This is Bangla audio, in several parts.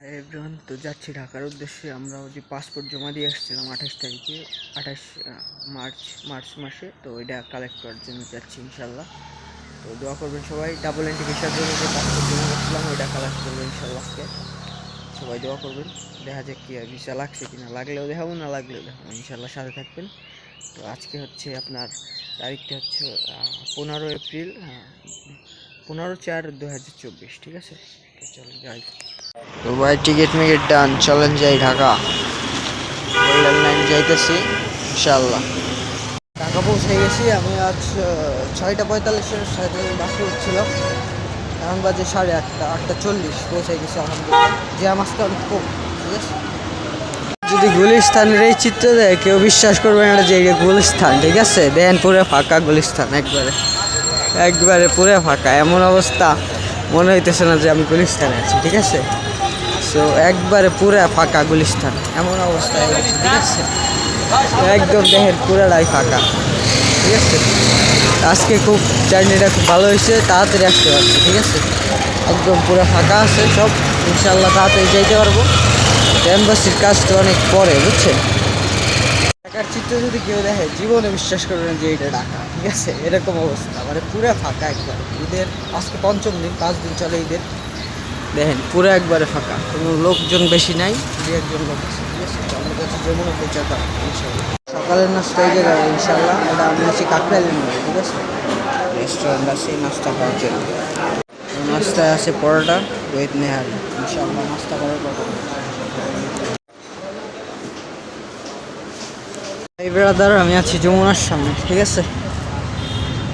এভরিওয়ান তো যাচ্ছি ঢাকার উদ্দেশ্যে। আমরা যে পাসপোর্ট জমা দিয়ে আসছিলাম আঠাশ তারিখে, আঠাশ মার্চ মার্চ মাসে। তো ওইটা কালেক্ট করার জন্য যাচ্ছি ইনশাল্লাহ তো দোয়া করবেন সবাই ডাবল এন্ট্রি ভিসার জন্য যে পাসপোর্ট জমা করছিলাম, ওইটা কালেক্ট করবেন ইনশাল্লাহকে সবাই দোয়া করবেন, দেখা যাক কী হয় ভিসা লাগছে কি না লাগলেও দেখাবো, না লাগলেও দেখাবো। ইনশাল্লাহ সাথে থাকবেন। তো আজকে হচ্ছে আপনার তারিখটা হচ্ছে পনেরো এপ্রিল পনেরো চার দু হাজার চব্বিশ, ঠিক আছে? তো চলুন, যাই। ভাই টিকিট মিকিট ডান চলেন যাই ঢাকা। লাইন যাইতেছি ইনশাল্লাহ ঢাকা পৌঁছে গেছি। আমি আজ ছয়টা পঁয়তাল্লিশের সাথে বাসে উঠছিলাম এখন বাজে সাড়ে আটটা আটটা চল্লিশ। পৌঁছে গেছি, আলহামদুলিল্লাহ। জ্যাম আসতে অনেক কম ঠিক আছে? যদি গুলিস্তানের এই চিত্র দেয়, কেউ বিশ্বাস করবে না যে এটা গুলিস্তান, ঠিক আছে? দেন পুরো ফাঁকা গুলিস্তান, একবারে। একবারে পুরো ফাঁকা, এমন অবস্থা। মনে হইতেছে না যে আমি গুলিস্তানে আছি, ঠিক আছে? সো একবারে পুরা ফাঁকা গুলিস্তান, এমন অবস্থা ঠিক আছে? একদম দেখেন পুরাটাই ফাঁকা, ঠিক আছে? আজকে খুব জার্নিটা খুব ভালো হয়েছে, তাড়াতাড়ি আসতে পারছি, ঠিক আছে? একদম পুরো ফাঁকা আছে সব ইনশাল্লাহ তাড়াতাড়ি যাইতে পারব। এম্বাসির কাজ তো অনেক পরে, বুঝছেন? ঢাকার চিত্র যদি কেউ দেখে, জীবনে বিশ্বাস করবেন যে এটা ঢাকা, ঠিক আছে? এরকম অবস্থা মানে পুরো ফাঁকা একবার। ঈদের, আজকে পঞ্চম দিন, পাঁচ দিন চলে ঈদের। দেখেন, পুরো একবারে ফাঁকা, কোনো লোকজন বেশি নাই দু একজন লোক আছে, ঠিক আছে? আমরা যাচ্ছি যমুনা প্রচার পার্ক ইনশাল্লাহ সকালের নাস্তা এই জায়গায় ইনশাল্লাহ এটা আমি আছি কাকরাইলের ঠিক আছে? রেস্টুরেন্ট আছে নাস্তা খাওয়ার জন্য। নাস্তায় আছে পরোটা রোহিত নেহার ইনশাল্লাহ নাস্তা করার পর এই ব্রাদার আমি আছি যমুনার সামনে, ঠিক আছে?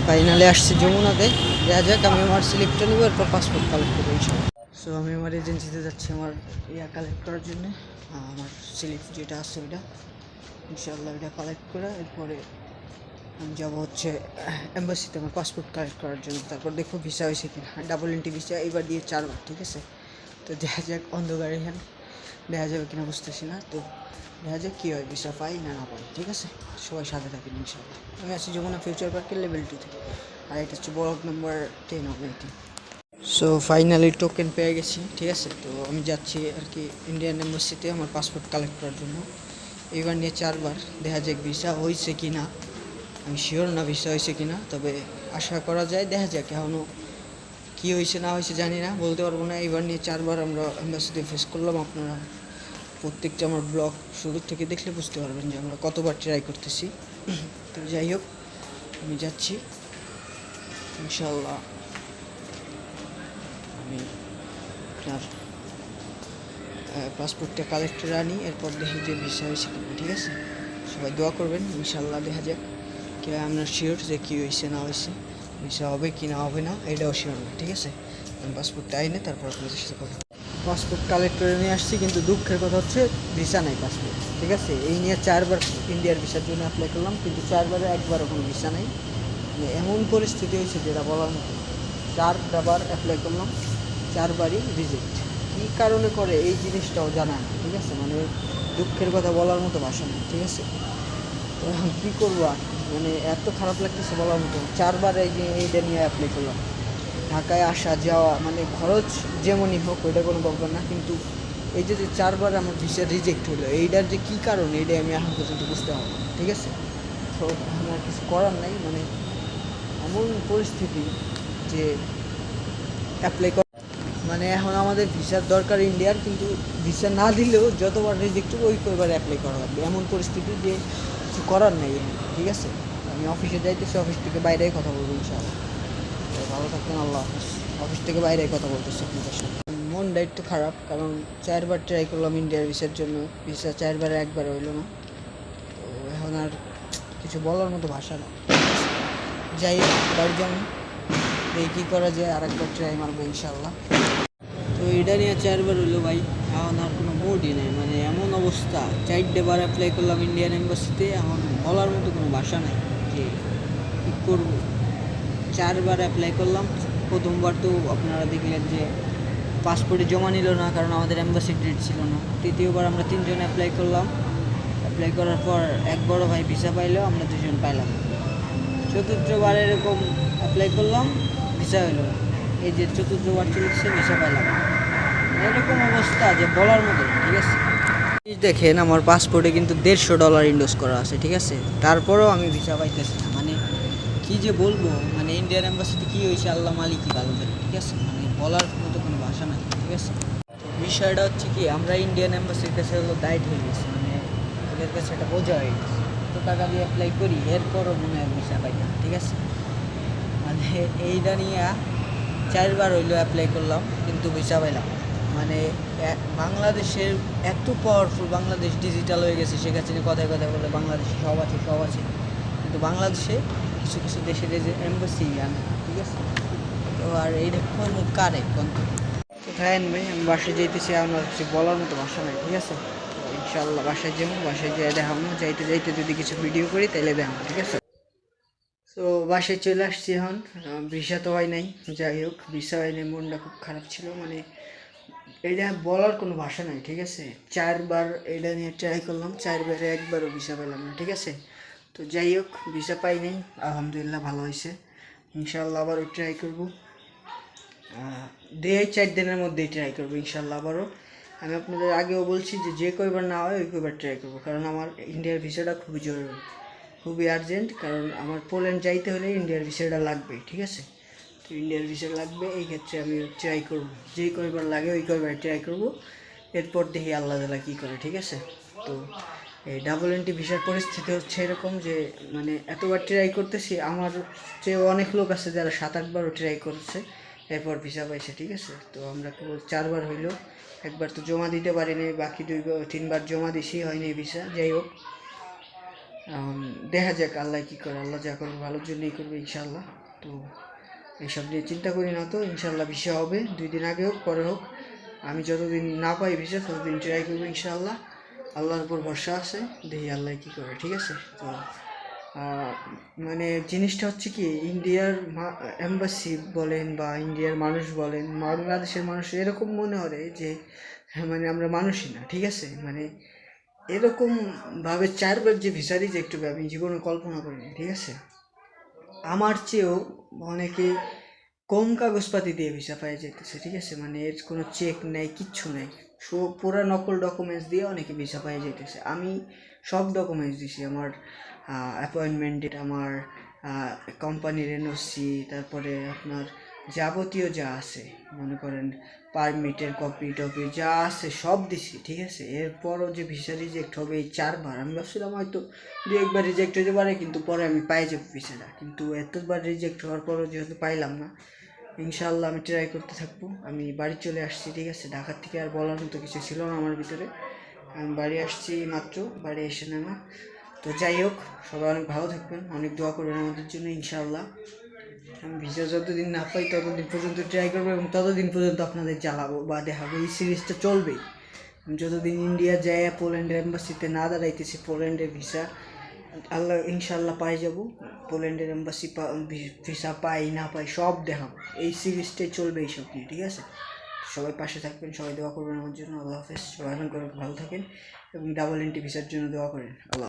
ফাইনালি আসছি যমুনাতে। দেখা যাক, আমি আমার স্লিপটা নেব, এরপর পাসপোর্ট কালেক্ট করব সো আমি আমার এজেন্সিতে যাচ্ছি আমার ইয়া কালেক্ট করার জন্যে। আমার স্লিপ যেটা আছে ওইটা, ইনশাল্লাহ ওইটা কালেক্ট করে এরপরে আমি যাব হচ্ছে এম্বাসিতে আমার পাসপোর্ট কালেক্ট করার জন্য। তারপর দেখো ভিসা হয়েছে কিনা। ডাবল এন্ট্রি ভিসা এবার দিয়ে চারবার, ঠিক আছে? তো দেখা যাক, অন্ধকার এখানে। দেখা যাবে কিনা বুঝতেছি না, তো দেখা যাক কী হয় ভিসা পাই না না পাই, ঠিক আছে? সবাই সাথে থাকেন ইনশাল্লাহ আমি আছি যমুনা ফিউচার পার্কের লেভেল টুতে আর এটা হচ্ছে ব্লক নাম্বার টেন হবে এটি সো ফাইনালি টোকেন পেয়ে গেছি, ঠিক আছে? তো আমি যাচ্ছি আর কি ইন্ডিয়ান এম্বাসিতে আমার পাসপোর্ট কালেক্ট করার জন্য। এবার নিয়ে চারবার দেখা যাক ভিসা হয়েছে কি না আমি শিওর না ভিসা হয়েছে কি না তবে আশা করা যায় দেখা যাক এখনও কী হয়েছে, না হয়েছে জানি না, বলতে পারব না। এবার নিয়ে চারবার আমরা এম্বাসিতে ফেস করলাম আপনারা। প্রত্যেকটা আমার ব্লগ শুরু থেকে দেখলে বুঝতে পারবেন যে আমরা কতবার ট্রাই করতেছি। তো যাই হোক, আমি যাচ্ছি। ইনশাল্লাহ আমি আপনার পাসপোর্টটা কালেক্টরে আনি, এরপর দেখি যে ভিসা হয়েছে কিনা, ঠিক আছে? সবাই দোয়া করবেন ইনশাল্লাহ দেখা যাক। কে আমরা শিওর যে কী হয়েছে, না হয়েছে। ভিসা হবে কি না হবে না এটাও শিওর না ঠিক আছে? আমি পাসপোর্টটা আইনে তারপর আপনাদের সাথে কথা পাসপোর্ট কালেক্টরে নিয়ে আসছি, কিন্তু দুঃখের কথা হচ্ছে ভিসা নাই পাসপোর্ট ঠিক আছে? এই নিয়ে চারবার ইন্ডিয়ার ভিসার জন্য অ্যাপ্লাই করলাম, কিন্তু চারবারে একবারও কোনো ভিসা নেই। মানে এমন পরিস্থিতি হয়েছে যেটা বলার মতো চারবার অ্যাপ্লাই করলাম, চারবারই রিজেক্ট কী কারণে করে এই জিনিসটাও জানা ঠিক আছে? মানে দুঃখের কথা বলার মতো ভাষা নেই ঠিক আছে? কী করব? মানে এত খারাপ লাগতেছে বলার মতো। চারবার এই যে এইটা নিয়ে অ্যাপ্লাই করলাম। ঢাকায় আসা, যাওয়া মানে খরচ যেমনই হোক, ওইটা কোনো ব্যাপার না। কিন্তু এই যে যে চারবার আমার ভিসা রিজেক্ট হলো, এইটার যে কী কারণ, এইটাই আমি এখন পর্যন্ত বুঝতে পারব ঠিক আছে? তো আমার কিছু করার নাই। মানে এমন পরিস্থিতি যে অ্যাপ্লাই করা মানে এখন আমাদের ভিসার দরকার ইন্ডিয়ার কিন্তু ভিসা না দিলেও যতবার রিজেক্ট হবে, ওই কয়বার অ্যাপ্লাই করা লাগবে। এমন পরিস্থিতি যে কিছু করার নেই, ঠিক আছে? আমি অফিসে যাইতেছি, অফিস থেকে বাইরেই কথা বলব ইনশাআল্লাহ। ভালো থাকবেন, আল্লাহ অফিস থেকে বাইরে কথা বলতেছি আপনাদের সাথে। মনটা একটু খারাপ, কারণ চারবার ট্রাই করলাম ইন্ডিয়ার ভিসার জন্য। ভিসা চারবার, একবার হইল না। তো এখন আর কিছু বলার মতো ভাষা না যাই বাড়ি যাব এই কী করা যায় আর একবার ট্রাই মারবো ইনশাল্লাহ তো এটা নিয়ে চারবার হইল ভাই, এখন আর কোনো মোডই নেই। মানে অবস্থা। চারটে বার অ্যাপ্লাই করলাম ইন্ডিয়ান এম্বাসিতে এখন বলার মতো কোনো ভাষা নাই যে কী করব। চারবার অ্যাপ্লাই করলাম, প্রথমবার তো আপনারা দেখলেন যে পাসপোর্টে জমা নিল না, কারণ আমাদের অ্যাম্বাসি ডেট ছিল না। তৃতীয়বার আমরা তিনজন অ্যাপ্লাই করলাম। অ্যাপ্লাই করার পর এক বড় ভাই ভিসা পাইলো, আমরা দুজন পাইলাম। চতুর্থবার এরকম অ্যাপ্লাই করলাম ভিসা হইল এই যে চতুর্থবার চলছে ভিসা পাইলাম। এরকম অবস্থা যে বলার মতো ঠিক আছে? দেখেন, আমার পাসপোর্টে কিন্তু দেড়শো ডলার ইনভেস করা আছে, ঠিক আছে? তারপরেও আমি ভিসা পাইতেছি না মানে কি যে বলব? মানে ইন্ডিয়ান এম্বাসিতে কী হয়েছে আল্লাহ মালিকই ভালো ঠিক আছে? মানে বলার মতো কোনো ভাষা নাই, ঠিক আছে? বিষয়টা হচ্ছে কি, আমরা ইন্ডিয়ান এম্বাসির কাছে হলো দায়িত্ব হয়ে গেছি মানে ওদের কাছে একটা বোঝা হয়ে গেছে। তো টাকা দিয়ে অ্যাপ্লাই করি, এরপরও মনে হয় ভিসা পাই না ঠিক আছে? মানে এইটা নিয়ে চারবার হইল অ্যাপ্লাই করলাম, কিন্তু ভিসা পাইলাম। মানে বাংলাদেশের এত পাওয়ারফুল বাংলাদেশ ডিজিটাল হয়ে গেছে হাসিনা কথায় কথায় বলে বাংলাদেশে সব আছে সব আছে। কিন্তু বাংলাদেশে কিছু কিছু দেশের এই যে এম্বাসি আনে ঠিক আছে? তো আর এইটা করব কারে, কোন কোথায় আনবে আমি বাসায় যাইতেছি আমার কিছু বলার মতো ভাষা নাই, ঠিক আছে? তো ইনশাল্লাহ বাসায় যাব, বাসায় যেয়ে দেখাবো যাইতে যাইতে যদি কিছু ভিডিও করি তাহলে দেখাবো ঠিক আছে? তো বাসায় চলে আসছি এখন ভিসা তো হয় নাই, যাই হোক, ভিসা হয় নাই, মনটা খুব খারাপ ছিল মানে এটা বলার কোনো ভাষা নাই, ঠিক আছে? চারবার এটা নিয়ে ট্রাই করলাম, চারবারে একবারও ভিসা পেলাম না, ঠিক আছে? তো যাই হোক ভিসা পাই নাই, আলহামদুলিল্লাহ ভালো হয়েছে। ইনশাল্লাহ আবারও ট্রাই করব। দেড় চার দিনের মধ্যেই ট্রাই করব ইনশাল্লাহ আবারও। আমি আপনাদের আগেও বলছি যে যে কয়বার না হয়, ওই কয়বার ট্রাই করব, কারণ আমার ইন্ডিয়ার ভিসাটা খুবই জরুরি, খুবই আর্জেন্ট কারণ আমার পোল্যান্ড যাইতে হলে ইন্ডিয়ার ভিসাটা লাগবে ঠিক আছে? ইন্ডিয়ার ভিসা লাগবে, এই ক্ষেত্রে আমি ট্রাই করব। যেই কয়বার লাগে, ওই কয়বার ট্রাই করব। এরপর দেখি আল্লাহ তালা কী করে, ঠিক আছে? তো এই ডাবল এন্টি ভিসার পরিস্থিতি হচ্ছে এরকম যে মানে এতবার ট্রাই করতেছি, আমার চেয়ে অনেক লোক আছে যারা সাত আটবারও ট্রাই করছে, এরপর ভিসা পাইছে, ঠিক আছে? তো আমরা কেবল চারবার হইল, একবার তো জমা দিতে পারিনি, বাকি দুই তিনবার জমা দিছি, হয়নি ভিসা যাই হোক। দেখা যাক আল্লাহ কী করে, আল্লাহ যা করবে ভালোর জন্যই করবে ইনশাল্লাহ তো এইসব নিয়ে চিন্তা করি না তো। ইনশাল্লাহ ভিসা হবে দুই দিন আগে হোক পরে হোক। আমি যতদিন না পাই ভিসা ততদিন ট্রাই করব ইনশাল্লাহ আল্লাহর উপর ভরসা আছে দেখি আল্লাহ কী করে ঠিক আছে? তো মানে জিনিসটা হচ্ছে কি ইন্ডিয়ার এম্বাসি বলেন বা ইন্ডিয়ার মানুষ বলেন বাংলাদেশের মানুষ এরকম মনে হয় যে হ্যাঁ, মানে আমরা মানুষই না ঠিক আছে? মানে এরকমভাবে চারবার যে ভিসা রিজেক্ট হবে আমি জীবনে কল্পনা করিনি ঠিক আছে? আমার চেয়েও অনেকে কম কাগজপাতি দিয়ে ভিসা পাই যেতেছে, ঠিক আছে? মানে এর কোনো চেক নেই, কিচ্ছু নেই। সো পুরো নকল ডকুমেন্টস দিয়ে অনেকে ভিসা পাই যেতেছে। আমি সব ডকুমেন্টস দিছি, আমার অ্যাপয়েন্টমেন্ট আমার কোম্পানির এনওসি তারপরে আপনার যাবতীয় যা আছে, মনে করেন পারমিটের কপি টপি যা আছে সব দিছি, ঠিক আছে? এরপরও যে ভিসা রিজেক্ট হবে এই চারবার, আমি ভাবছিলাম হয়তো দু একবার রিজেক্ট হতে পারে, কিন্তু পরে আমি পাই যাব ভিসাটা কিন্তু এতবার রিজেক্ট হওয়ার পরও যেহেতু পাইলাম না ইনশাল্লাহ আমি ট্রাই করতে থাকব। আমি বাড়ি চলে আসছি, ঠিক আছে? ঢাকার থেকে আর বলার মতো কিছু ছিল না আমার ভিতরে। আমি বাড়ি আসছি মাত্র, বাড়ি এসে নেমা তো যাই হোক, সবাই অনেক ভালো থাকবেন, অনেক দোয়া করবেন আমাদের জন্য ইনশাল্লাহ আমি ভিসা যতদিন না পাই, ততদিন পর্যন্ত ট্রাই করব এবং ততদিন পর্যন্ত আপনাদের জ্বালাবো বা দেখাবো। এই সিরিজটা চলবেই। যতদিন ইন্ডিয়া যাই পোল্যান্ডের এম্বাসিতে না দাঁড়াইতেছি পোল্যান্ডের ভিসা আল্লাহ ইনশাল্লাহ পাই যাব। পোল্যান্ডের এম্বাসি ভিসা পাই, না পাই, সব দেখাবো। এই সিরিজটাই চলবে এইসব নিয়ে, ঠিক আছে? সবাই পাশে থাকবেন, সবাই দোয়া করবেন আমার জন্য। আল্লাহ হাফেজ। সবাই অনেক ভালো থাকেন এবং ডাবল এন্টি ভিসার জন্য দোয়া করেন। আল্লাহ